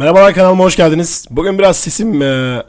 Merhabalar kanalıma hoş geldiniz. Bugün biraz sesim e,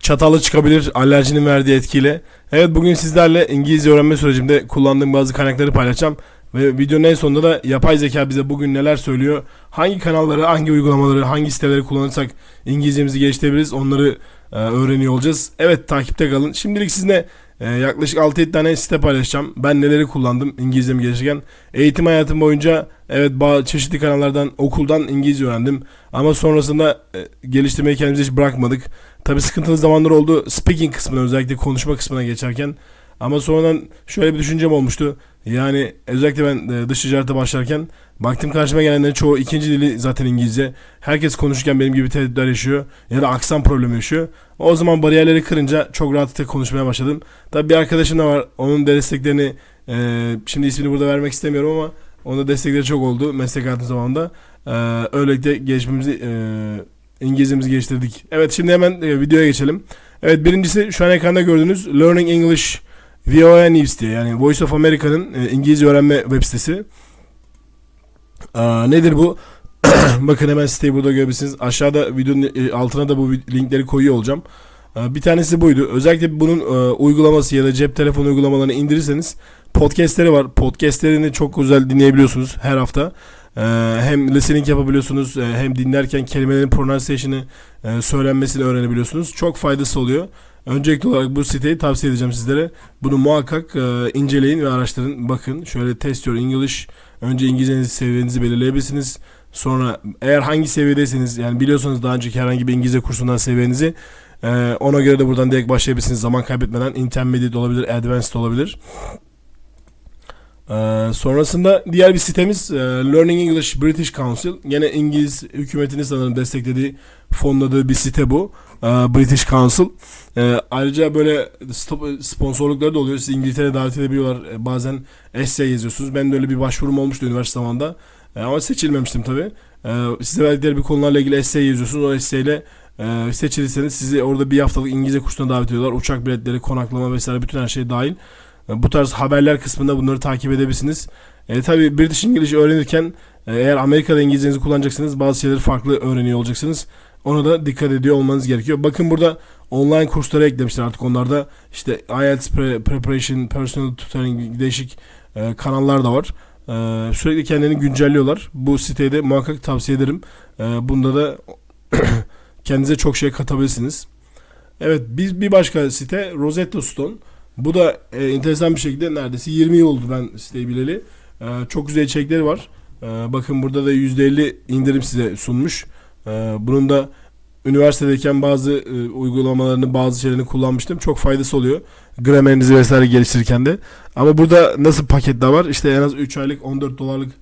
çatalı çıkabilir alerjinin verdiği etkiyle. Evet bugün sizlerle İngilizce öğrenme sürecimde kullandığım bazı kaynakları paylaşacağım. Ve videonun en sonunda da yapay zeka bize bugün neler söylüyor, hangi kanalları, hangi uygulamaları, hangi siteleri kullanırsak İngilizcemizi geliştirebiliriz onları e, öğreniyor olacağız. Evet takipte kalın. Şimdilik sizinle e, yaklaşık 6-7 tane site paylaşacağım. Ben neleri kullandım İngilizcemi geliştirirken. Eğitim hayatım boyunca evet bazı çeşitli kanallardan, okuldan İngilizce öğrendim. Ama sonrasında e, geliştirmeyi kendimize hiç bırakmadık. Tabi sıkıntılı zamanlar oldu speaking kısmına özellikle konuşma kısmına geçerken. Ama sonradan şöyle bir düşüncem olmuştu. Yani özellikle ben e, dış ticarete başlarken baktım karşıma gelenlerin çoğu ikinci dili zaten İngilizce. Herkes konuşurken benim gibi tehditler yaşıyor ya da aksan problemi yaşıyor. O zaman bariyerleri kırınca çok rahatlıkla konuşmaya başladım. Tabi bir arkadaşım da var. Onun desteklerini e, şimdi ismini burada vermek istemiyorum ama onun da destekleri çok oldu meslek hayatım zamanında. E, öylelikle gelişmemizi İngilizcemizi geliştirdik. Evet şimdi hemen videoya geçelim. Evet birincisi şu an ekranda gördüğünüz Learning English VOA News diye yani Voice of America'nın e, İngilizce öğrenme web sitesi. Aa, nedir bu? Bakın hemen siteyi burada görebilirsiniz. Aşağıda videonun e, altına da bu linkleri koyuyor olacağım. Bir tanesi buydu. Özellikle bunun e, uygulaması ya da cep telefonu uygulamalarını indirirseniz podcastleri var. Podcastlerini çok güzel dinleyebiliyorsunuz her hafta. Ee, hem listening yapabiliyorsunuz e, hem dinlerken kelimelerin pronunciation'ı e, söylenmesini öğrenebiliyorsunuz. Çok faydası oluyor. Öncelikli olarak bu siteyi tavsiye edeceğim sizlere. Bunu muhakkak e, inceleyin ve araştırın. Bakın şöyle test your English. Önce İngilizcenizi seviyenizi belirleyebilirsiniz. Sonra eğer hangi seviyedeyseniz yani biliyorsanız daha önceki herhangi bir İngilizce kursundan seviyenizi ona göre de buradan direkt başlayabilirsiniz. Zaman kaybetmeden intermediate olabilir, advanced olabilir. Ee, sonrasında diğer bir sitemiz e, Learning English British Council. Yine İngiliz hükümetinin sanırım desteklediği, fonladığı bir site bu. Ee, British Council. Ee, ayrıca böyle stop- sponsorlukları da oluyor. Sizi İngiltere'ye davet edebiliyorlar. Ee, bazen essay yazıyorsunuz. Ben de öyle bir başvurum olmuştu üniversite zamanında. Ee, ama seçilmemiştim tabii. Ee, size verdikleri bir konularla ilgili essay yazıyorsunuz. O essayle e, seçilirseniz sizi orada bir haftalık İngilizce kursuna davet ediyorlar. Uçak biletleri, konaklama vesaire bütün her şey dahil. Bu tarz haberler kısmında bunları takip edebilirsiniz. E, tabii British English öğrenirken e, eğer Amerika'da İngilizcenizi kullanacaksınız bazı şeyleri farklı öğreniyor olacaksınız. Ona da dikkat ediyor olmanız gerekiyor. Bakın burada online kursları eklemişler artık onlarda. İşte IELTS pre- Preparation, Personal Tutoring değişik e, kanallar da var. E, sürekli kendilerini güncelliyorlar. Bu siteyi de muhakkak tavsiye ederim. E, bunda da kendinize çok şey katabilirsiniz. Evet biz bir başka site Rosetta Stone. Bu da e, enteresan bir şekilde neredeyse 20 yıl oldu ben siteyi bileli. E, çok güzel içerikleri var. E, bakın burada da %50 indirim size sunmuş. E, bunun da üniversitedeyken bazı e, uygulamalarını bazı şeylerini kullanmıştım. Çok faydası oluyor. Gramerinizi vesaire geliştirirken de. Ama burada nasıl paketler var? İşte en az 3 aylık 14 dolarlık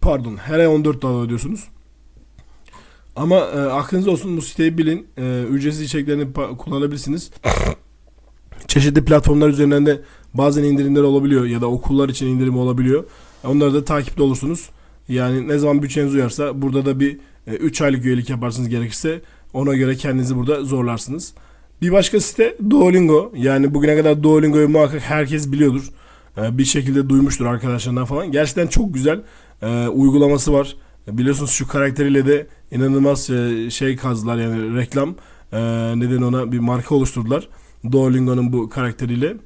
pardon her ay 14 dolar ödüyorsunuz. Ama e, aklınızda olsun bu siteyi bilin. E, ücretsiz içeriklerini kullanabilirsiniz. Çeşitli platformlar üzerinden de bazen indirimler olabiliyor ya da okullar için indirim olabiliyor. Onları da takipte olursunuz. Yani ne zaman bütçeniz uyarsa burada da bir 3 aylık üyelik yaparsınız gerekirse ona göre kendinizi burada zorlarsınız. Bir başka site Duolingo. Yani bugüne kadar Duolingo'yu muhakkak herkes biliyordur. E, Bir şekilde duymuştur arkadaşlarından falan. Gerçekten çok güzel e, uygulaması var. E, Biliyorsunuz şu karakteriyle de inanılmaz e, şey kazdılar yani reklam. E, neden ona bir marka oluşturdular. Duolingo'nun bu karakteriyle.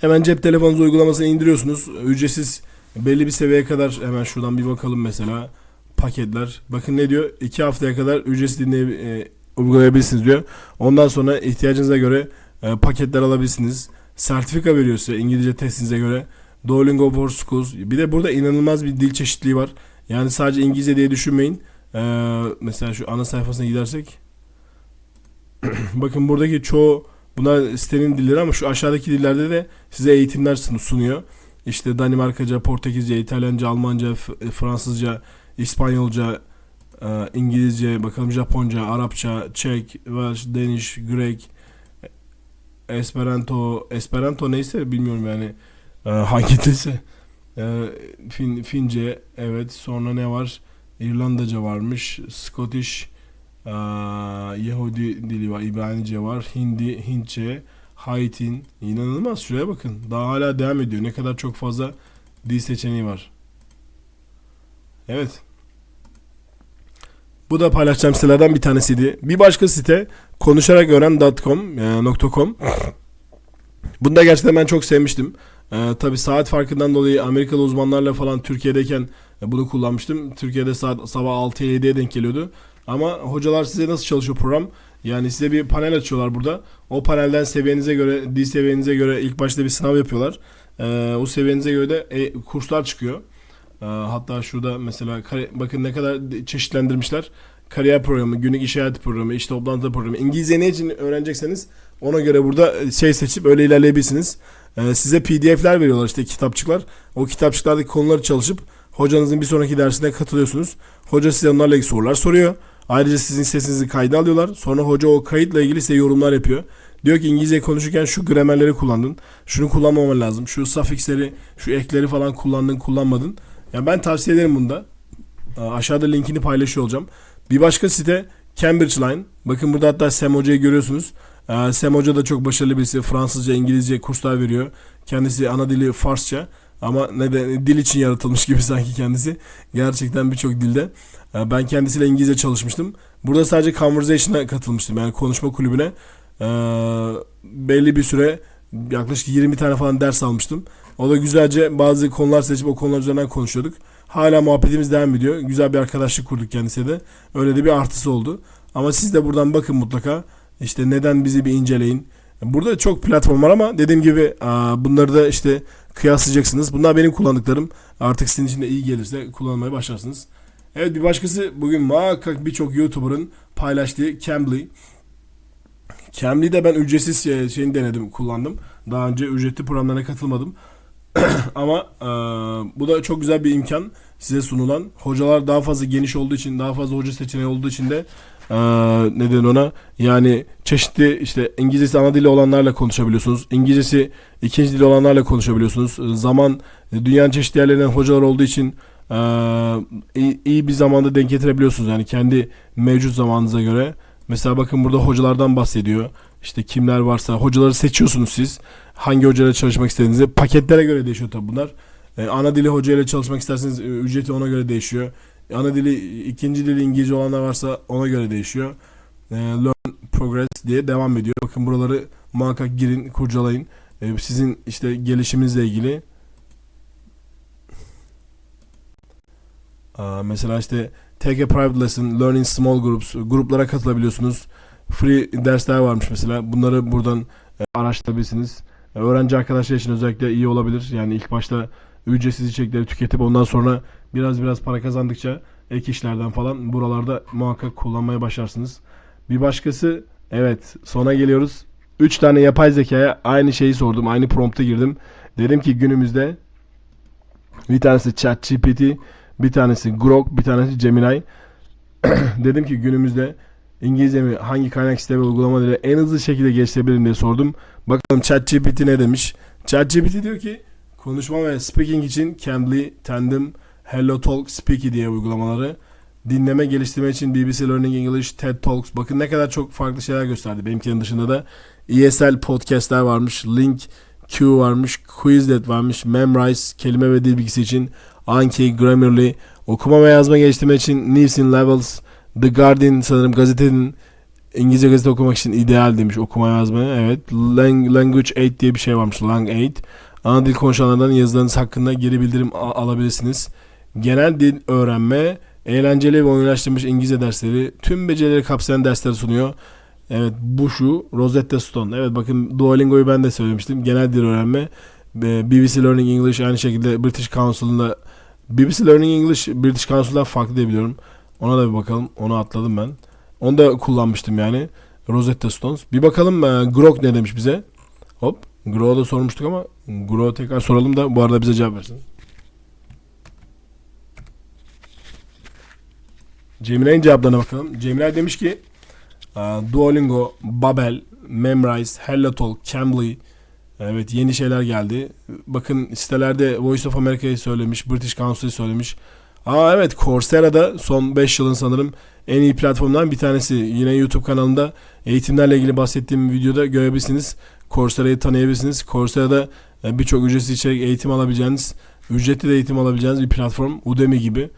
Hemen cep telefonunuzu uygulamasını indiriyorsunuz. Ücretsiz belli bir seviyeye kadar hemen şuradan bir bakalım mesela paketler. Bakın ne diyor? 2 haftaya kadar ücretsiz dinley e, uygulayabilirsiniz diyor. Ondan sonra ihtiyacınıza göre e, paketler alabilirsiniz. Sertifika veriyor size İngilizce testinize göre. Duolingo for Schools. Bir de burada inanılmaz bir dil çeşitliliği var. Yani sadece İngilizce diye düşünmeyin. E, mesela şu ana sayfasına gidersek. Bakın buradaki çoğu bunlar sitenin dilleri ama şu aşağıdaki dillerde de size eğitimler sun- sunuyor. İşte Danimarkaca, Portekizce, İtalyanca, Almanca, F- Fransızca, İspanyolca, e, İngilizce, bakalım Japonca, Arapça, Çek, Welsh, Danish, Grek, Esperanto, Esperanto neyse bilmiyorum yani e, hangi dilse. E, fin, Fince, evet. Sonra ne var? İrlandaca varmış. Scottish, e, Yahudi dili var, İbranice var, Hindi, Hintçe, Haitin. İnanılmaz. Şuraya bakın. Daha hala devam ediyor. Ne kadar çok fazla dil seçeneği var. Evet. Bu da paylaşacağım sitelerden bir tanesiydi. Bir başka site konuşaraköğren.com e. Bunu da gerçekten ben çok sevmiştim. Ee, tabii saat farkından dolayı Amerikalı uzmanlarla falan Türkiye'deyken e, bunu kullanmıştım. Türkiye'de saat sabah 6'ya 7'ye denk geliyordu. Ama hocalar size nasıl çalışıyor program? Yani size bir panel açıyorlar burada. O panelden seviyenize göre, dil seviyenize göre ilk başta bir sınav yapıyorlar. Ee, o seviyenize göre de e, kurslar çıkıyor. Ee, hatta şurada mesela bakın ne kadar çeşitlendirmişler. Kariyer programı, günlük iş hayatı programı, iş toplantı programı. İngilizce ne için öğrenecekseniz ona göre burada şey seçip öyle ilerleyebilirsiniz. Ee, size PDF'ler veriyorlar işte kitapçıklar. O kitapçıklardaki konuları çalışıp hocanızın bir sonraki dersine katılıyorsunuz. Hoca size onlarla ilgili sorular soruyor. Ayrıca sizin sesinizi kayda alıyorlar. Sonra hoca o kayıtla ilgili size yorumlar yapıyor. Diyor ki İngilizce konuşurken şu gramerleri kullandın. Şunu kullanmaman lazım. Şu suffixleri, şu ekleri falan kullandın, kullanmadın. Yani ben tavsiye ederim bunda. Aşağıda linkini paylaşıyor olacağım. Bir başka site Cambridge Line. Bakın burada hatta Sam Hoca'yı görüyorsunuz. Sam Hoca da çok başarılı birisi. Fransızca, İngilizce kurslar veriyor. Kendisi ana dili Farsça. Ama neden dil için yaratılmış gibi sanki kendisi. Gerçekten birçok dilde. Ee, Ben kendisiyle İngilizce çalışmıştım. Burada sadece conversation'a katılmıştım. Yani konuşma kulübüne. Ee, belli bir süre yaklaşık 20 tane falan ders almıştım. O da güzelce bazı konular seçip o konular üzerinden konuşuyorduk. Hala muhabbetimiz devam ediyor. Güzel bir arkadaşlık kurduk kendisiyle de. Öyle de bir artısı oldu. Ama siz de buradan bakın mutlaka. İşte neden bizi bir inceleyin. Burada çok platform var ama dediğim gibi bunları da işte kıyaslayacaksınız. Bunlar benim kullandıklarım. Artık sizin için de iyi gelirse kullanmaya başlarsınız. Evet bir başkası bugün muhakkak birçok YouTuber'ın paylaştığı Cambly. Cambly'de ben ücretsiz şey- şeyini denedim, kullandım. Daha önce ücretli programlarına katılmadım. Ama e, bu da çok güzel bir imkan size sunulan. Hocalar daha fazla geniş olduğu için, daha fazla hoca seçeneği olduğu için de e, neden ona yani çeşitli işte İngilizcesi ana dili olanlarla konuşabiliyorsunuz. İngilizcesi ikinci dili olanlarla konuşabiliyorsunuz. E, Zaman e, dünyanın çeşitli yerlerinden hocalar olduğu için e, iyi, iyi bir zamanda denk getirebiliyorsunuz. Yani kendi mevcut zamanınıza göre. Mesela bakın burada hocalardan bahsediyor. İşte kimler varsa hocaları seçiyorsunuz siz. Hangi hocayla çalışmak istediğinizi. Paketlere göre değişiyor tabi bunlar. Ee, ana dili hocayla çalışmak isterseniz e, ücreti ona göre değişiyor. Ana dili ikinci dili İngilizce olanlar varsa ona göre değişiyor. Ee, learn progress diye devam ediyor. Bakın buraları muhakkak girin, kurcalayın. Ee, sizin işte gelişiminizle ilgili Aa, mesela işte take a private lesson, learn in small groups, gruplara katılabiliyorsunuz. Free dersler varmış mesela. Bunları buradan e, araştırabilirsiniz. E, öğrenci arkadaşlar için özellikle iyi olabilir. Yani ilk başta ücretsiz içerikleri tüketip ondan sonra biraz biraz para kazandıkça ek işlerden falan buralarda muhakkak kullanmaya başlarsınız. Bir başkası evet sona geliyoruz. 3 tane yapay zekaya aynı şeyi sordum. Aynı prompta girdim. Dedim ki günümüzde bir tanesi ChatGPT, bir tanesi Grok, bir tanesi Gemini. Dedim ki günümüzde İngilizce mi hangi kaynak site ve uygulamaları en hızlı şekilde geliştirebilirim diye sordum. Bakalım ChatGPT ne demiş. ChatGPT diyor ki konuşma ve speaking için Cambly, Tandem, HelloTalk, Speaky diye uygulamaları. Dinleme geliştirme için BBC Learning English, TED Talks. Bakın ne kadar çok farklı şeyler gösterdi. Benimkinin dışında da ESL podcastler varmış. Link Q varmış. Quizlet varmış. Memrise kelime ve dil bilgisi için. Anki, Grammarly. Okuma ve yazma geliştirme için News in Levels. The Guardian sanırım gazetenin İngilizce gazete okumak için ideal demiş okuma yazmaya. Evet. Lang- Language 8 diye bir şey varmış. Lang 8. Ana dil konuşanlardan yazılarınız hakkında geri bildirim alabilirsiniz. Genel dil öğrenme, eğlenceli ve oyunlaştırılmış İngilizce dersleri, tüm becerileri kapsayan dersler sunuyor. Evet bu şu Rosetta Stone. Evet bakın Duolingo'yu ben de söylemiştim. Genel dil öğrenme. Ee, BBC Learning English aynı şekilde British Council'ında BBC Learning English British Council'dan farklı diye biliyorum. Ona da bir bakalım. Onu atladım ben. Onu da kullanmıştım yani. Rosetta Stones. Bir bakalım e, Grok ne demiş bize. Hop. Grok'a da sormuştuk ama Grok'a tekrar soralım da bu arada bize cevap versin. Cemile'nin cevaplarına bakalım. Cemile demiş ki Duolingo, Babel, Memrise, HelloTalk, Cambly Evet yeni şeyler geldi. Bakın sitelerde Voice of America'yı söylemiş, British Council'ı söylemiş. Aa evet Coursera'da son 5 yılın sanırım en iyi platformdan bir tanesi. Yine YouTube kanalında eğitimlerle ilgili bahsettiğim videoda görebilirsiniz. Coursera'yı tanıyabilirsiniz. Coursera'da e, birçok ücretsiz içerik eğitim alabileceğiniz, ücretli de eğitim alabileceğiniz bir platform. Udemy gibi.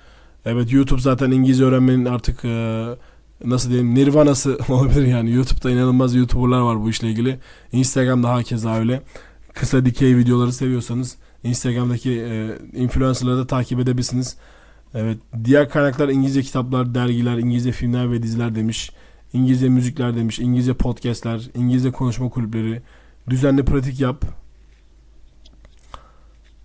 Evet YouTube zaten İngilizce öğrenmenin artık e, nasıl diyeyim nirvanası olabilir yani. YouTube'da inanılmaz YouTuber'lar var bu işle ilgili. Instagram'da hakeza öyle. Kısa dikey videoları seviyorsanız Instagram'daki e, influencerları da takip edebilirsiniz. Evet. Diğer kaynaklar İngilizce kitaplar, dergiler, İngilizce filmler ve diziler demiş. İngilizce müzikler demiş. İngilizce podcastler, İngilizce konuşma kulüpleri. Düzenli pratik yap.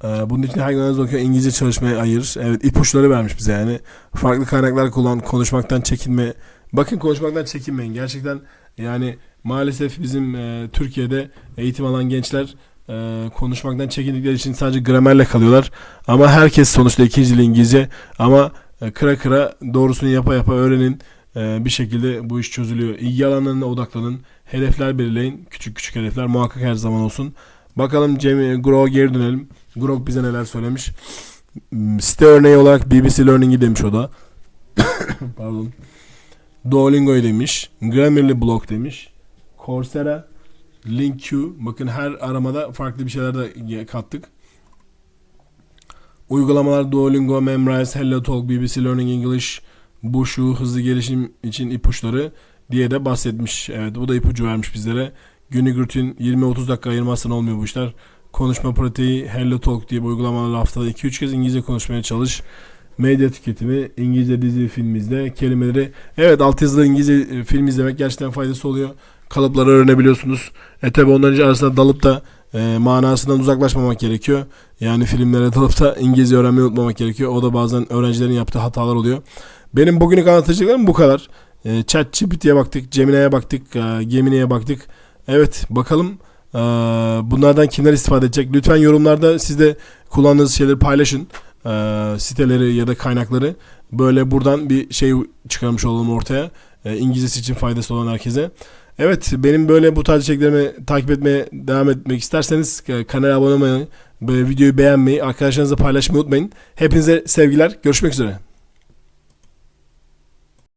Ee, bunun için her gün az okuyor İngilizce çalışmaya ayır. Evet ipuçları vermiş bize yani. Farklı kaynaklar kullan, konuşmaktan çekinme. Bakın konuşmaktan çekinmeyin. Gerçekten yani maalesef bizim e, Türkiye'de eğitim alan gençler e, konuşmaktan çekindikleri için sadece gramerle kalıyorlar. Ama herkes sonuçta ikinci dil İngilizce. Ama e, kıra kıra doğrusunu yapa yapa öğrenin. E, bir şekilde bu iş çözülüyor. İlgi alanlarına odaklanın. Hedefler belirleyin. Küçük küçük hedefler muhakkak her zaman olsun. Bakalım Cem Grok'a geri dönelim. Grok bize neler söylemiş. Hmm, Site örneği olarak BBC Learning'i demiş o da. Pardon. Duolingo'yu demiş. Grammarly Blog demiş. Coursera, LinkQ. Bakın her aramada farklı bir şeyler de kattık. Uygulamalar Duolingo, Memrise, HelloTalk, BBC Learning English, bu şu hızlı gelişim için ipuçları diye de bahsetmiş. Evet bu da ipucu vermiş bizlere. Günlük rutin 20-30 dakika ayırmazsan olmuyor bu işler. Konuşma pratiği HelloTalk diye bir uygulamalarla haftada 2-3 kez İngilizce konuşmaya çalış. Medya tüketimi, İngilizce dizi film izle, kelimeleri. Evet altyazılı İngilizce e, film izlemek gerçekten faydası oluyor. Kalıpları öğrenebiliyorsunuz. E tabi onların arasında dalıp da e, manasından uzaklaşmamak gerekiyor. Yani filmlere dalıp da İngilizce öğrenmeyi unutmamak gerekiyor. O da bazen öğrencilerin yaptığı hatalar oluyor. Benim bugünlük anlatacaklarım bu kadar. E, ChatGPT'ye baktık, Gemini'ye baktık, e, Gemini'ye baktık. Evet bakalım e, bunlardan kimler istifade edecek. Lütfen yorumlarda siz de kullandığınız şeyleri paylaşın. E, siteleri ya da kaynakları. Böyle buradan bir şey çıkarmış olalım ortaya. E, İngilizcesi için faydası olan herkese. Evet benim böyle bu tarz içeriklerimi takip etmeye devam etmek isterseniz kanala abone olmayı, videoyu beğenmeyi, arkadaşlarınızla paylaşmayı unutmayın. Hepinize sevgiler. Görüşmek üzere.